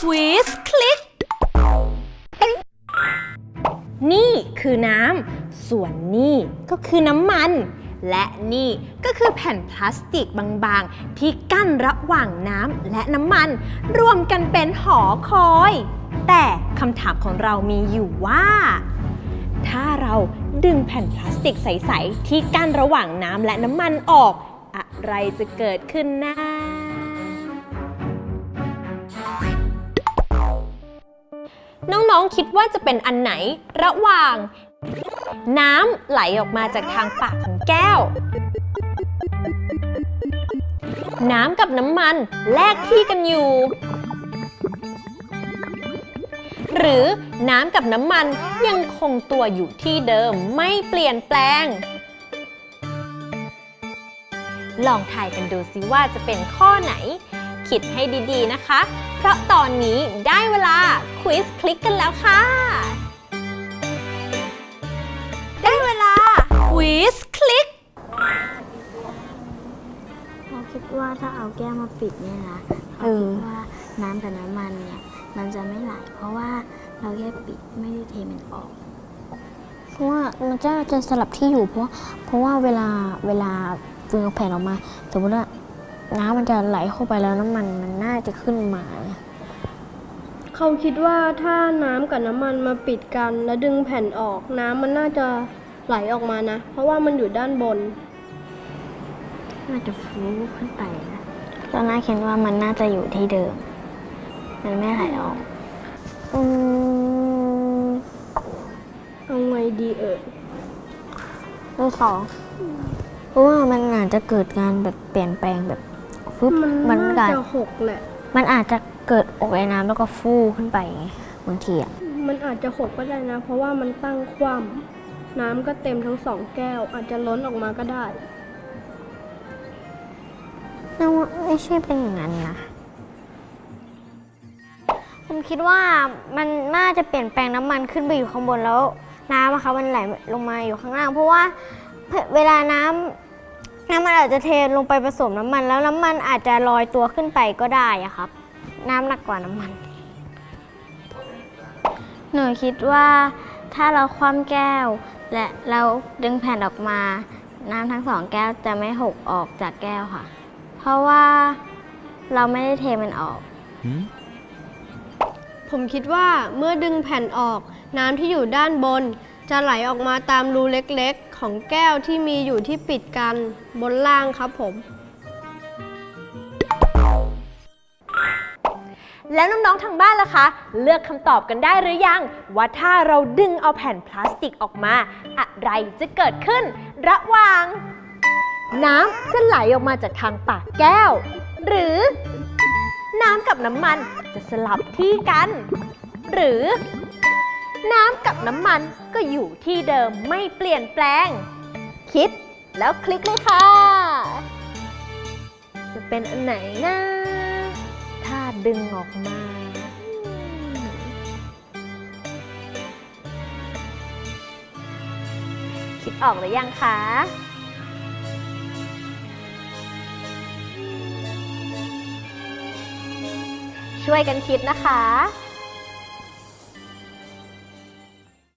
ควิสคลิก นี่คือน้ำ ส่วนนี่ก็คือน้ำมัน และนี่ก็คือแผ่นพลาสติกบางๆ ที่กั้นระหว่างน้ำและน้ำมัน รวมกันเป็นหอคอย แต่คำถามของเรามีอยู่ว่า ถ้าเราดึงแผ่นพลาสติกใส ๆ ที่กั้นระหว่างน้ำและน้ำมันออก อะไรจะเกิดขึ้นนะ น้องๆคิดว่าจะเป็นอันไหนระหว่าง น้ำไหลออกมาจากทางปากของแก้ว น้ำกับน้ำมันแลกที่กันอยู่ หรือน้ำกับน้ำมันยังคงตัวอยู่ที่เดิมไม่เปลี่ยนแปลง ลองทายกันดูสิว่าจะเป็นข้อไหน คิดให้ดีๆนะคะ เพราะตอนนี้ได้เวลาควิสคลิกกันแล้วค่ะ ได้เวลาควิสคลิกเราคิดว่าถ้าเอาแก้วมาปิดเนี่ยนะเออคิดว่าน้ำกับน้ำมันเนี่ยมันจะไม่ไหลเพราะว่าเราแค่ปิดไม่ได้เทมันออกเพราะว่ามันจะจะสลับที่อยู่เพราะว่าเพราะว่าเวลาเวลาฟืนเอาแผ่นออกมา สมมติว่า น้ำมันจะไหลเข้าไปแล้วน้ำมันมันน่าจะขึ้นมาไงเขาคิดว่าถ้าน้ำกับน้ำมันมาปิดกัน แล้วดึงแผ่นออกน้ำมันน่าจะไหลออกมานะ เพราะว่ามันอยู่ด้านบน น่าจะฟูขึ้นไปนะตอนแรกคิดว่ามันน่าจะอยู่ที่เดิม มันไม่ไหลออกอืมเอาไงดีเอ่ยเลขสองเพราะว่ามันอาจจะเกิดการแบบเปลี่ยนแปลงแบบ ฟึบมันมันน่าการจะหกแหละ มันอาจจะเกิดอกไอ้น้ำแล้วก็ฟูขึ้นไปไงบางทีอะมันอาจจะหกก็ได้นะ เพราะว่ามันตั้งคว่ำน้ำก็เต็มทั้งสองแก้ว อาจจะล้นออกมาก็ได้น่าว่าไม่ใช่เป็นอย่างนั้นนะผมคิดว่ามันน่าจะเปลี่ยนแปลงน้ำมันขึ้นไปอยู่ข้างบนแล้ว น้ำอะคะมันไหลลงมาอยู่ข้างล่าง เพราะว่าเวลาน้ำ น้ำมันอาจจะเทลงไปผสมน้ำมัน แล้วน้ำมันอาจจะลอยตัวขึ้นไปก็ได้อะครับ น้ำหนักกว่าน้ำมัน หนูคิดว่าถ้าเราคว่ำแก้ว และเราดึงแผ่นออกมา น้ำทั้งสองแก้วจะไม่หกออกจากแก้วค่ะ เพราะว่าเราไม่ได้เทมันออก ผมคิดว่าเมื่อดึงแผ่นออก น้ำที่อยู่ด้านบน จะไหลออกมาตามรูเล็กๆ ของแก้วที่มีอยู่ที่ปิดกัน บนล่างครับผม แล้วน้องๆทางบ้านล่ะคะ เลือกคำตอบกันได้หรือยัง ว่าถ้าเราดึงเอาแผ่นพลาสติกออกมา อะไรจะเกิดขึ้น ระหว่าง น้ำจะไหลออกมาจากทางปากแก้ว หรือ น้ำกับน้ำมันจะสลับที่กัน หรือ น้ำกับน้ำมันก็อยู่ที่เดิมไม่เปลี่ยนแปลง คิด แล้วคลิกเลยค่ะ จะเป็นอันไหนนะ ถ้าดึงออกมา คิดออกหรือยังคะ ช่วยกันคิดนะคะ